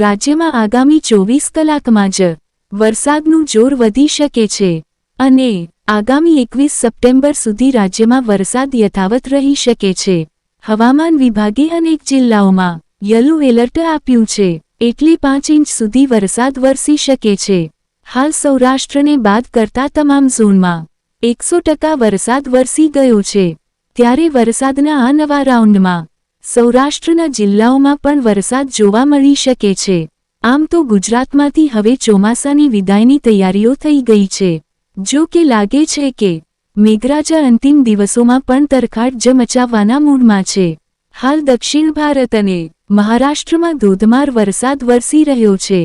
રાજ્યમાં આગામી ચોવીસ કલાકમાં જ વરસાદનું જોર વધી શકે છે અને આગામી એકવીસ સપ્ટેમ્બર સુધી રાજ્યમાં વરસાદ યથાવત રહી શકે છે. હવામાન વિભાગે અનેક જિલ્લાઓમાં યલો એલર્ટ આપ્યું છે. એટલે પાંચ ઇંચ સુધી વરસાદ વરસી શકે છે. હાલ સૌરાષ્ટ્રને બાદ કરતા તમામ ઝોનમાં એકસો ટકા વરસાદ વરસી ગયો છે. ત્યારે વરસાદના આ નવા રાઉન્ડમાં સૌરાષ્ટ્રના જિલ્લાઓમાં પણ વરસાદ જોવા મળી શકે છે. આમ તો ગુજરાતમાંથી હવે ચોમાસાની વિદાયની તૈયારીઓ થઈ ગઈ છે. જો કે લાગે છે કે મેઘરાજા અંતિમ દિવસોમાં પણ તરખાટ જ મચાવવાના મૂડમાં છે. હાલ દક્ષિણ ભારત અને મહારાષ્ટ્રમાં ધોધમાર વરસાદ વરસી રહ્યો છે.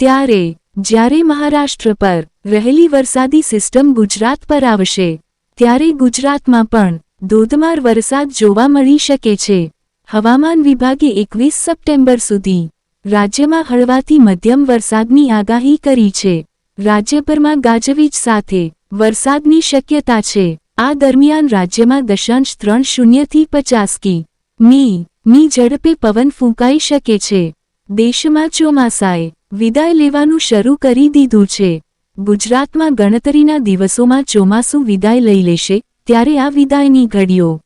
ત્યારે જ્યારે મહારાષ્ટ્ર પર રહેલી વરસાદી સિસ્ટમ ગુજરાત પર આવશે, ત્યારે ગુજરાતમાં પણ ધોધમાર વરસાદ જોવા મળી શકે છે. હવામાન વિભાગે એકવીસ સપ્ટેમ્બર સુધી રાજ્યમાં હળવાથી મધ્યમ વરસાદની આગાહી કરી છે. રાજ્યભરમાં ગાજવીજ સાથે વરસાદની શક્યતા છે. આ દરમિયાન રાજ્યમાં દશાંશ ત્રણ શૂન્યથી પચાસ કી. મી. ની ઝડપે પવન ફૂંકાઈ શકે છે. દેશમાં ચોમાસાએ વિદાય લેવાનું શરૂ કરી દીધું છે. ગુજરાતમાં ગણતરીના દિવસોમાં ચોમાસું વિદાય લઈ લેશે, ત્યારે આ વિદાયની ઘડીઓ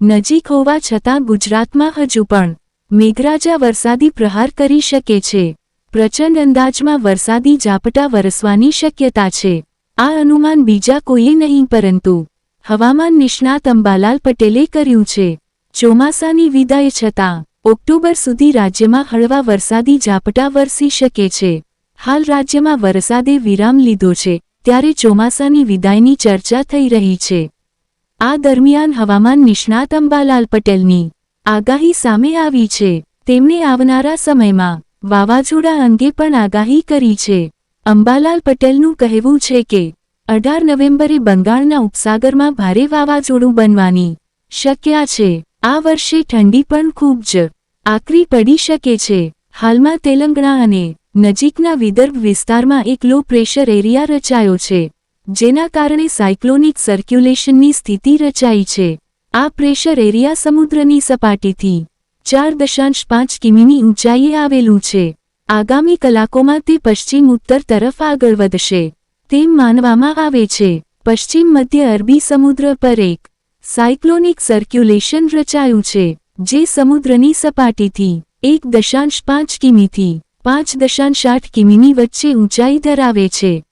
નજીક હોવા છતાં ગુજરાતમાં હજુ પણ મેઘરાજા વરસાદી પ્રહાર કરી શકે છે. પ્રચંડ અંદાજમાં વરસાદી ઝાપટા વરસવાની શક્યતા છે. આ અનુમાન બીજા કોઈએ નહીં, પરંતુ હવામાન નિષ્ણાત અંબાલાલ પટેલે કર્યું છે. ચોમાસાની વિદાય છતાં ઓક્ટોબર સુધી રાજ્યમાં હળવા વરસાદી ઝાપટા વરસી શકે છે. હાલ રાજ્યમાં વરસાદે વિરામ લીધો છે, ત્યારે ચોમાસાની વિદાયની ચર્ચા થઈ રહી છે. આ દરમિયાન હવામાન નિષ્ણાત અંબાલાલ પટેલની આગાહી સામે આવી છે. તેમણે આવનારા સમયમાં વાવાઝોડા અંગે પણ આગાહી કરી છે. અંબાલાલ પટેલનું કહેવું છે કે, અઢાર નવેમ્બરે બંગાળના ઉપસાગરમાં ભારે વાવાઝોડું બનવાની શક્ય છે. આ વર્ષે ઠંડી પણ ખૂબ જ આકરી પડી શકે છે. હાલમાં તેલંગણા અને નજીકના વિદર્ભ વિસ્તારમાં એક લો પ્રેશર એરિયા રચાયો છે. જેના કારણે સાયક્લોનિક સર્ક્યુલેશનની સ્થિતિ રચાઈ છે. આ પ્રેશર એરિયા સમુદ્રની સપાટીથી ચાર દશાંશ પાંચ કિમીની ઊંચાઈએ આવેલું છે. આગામી કલાકોમાં તે પશ્ચિમ ઉત્તર તરફ આગળ વધશે. તેમ માનવામાં આવે છે. પશ્ચિમ મધ્ય અરબી સમુદ્ર પર એક સાયક્લોનિક સર્ક્યુલેશન રચાયું છે, જે સમુદ્રની સપાટીથી એક દશાંશ પાંચ કિમીથી પાંચ દશાંશ આઠ કિમીની વચ્ચે ઊંચાઈ ધરાવે છે.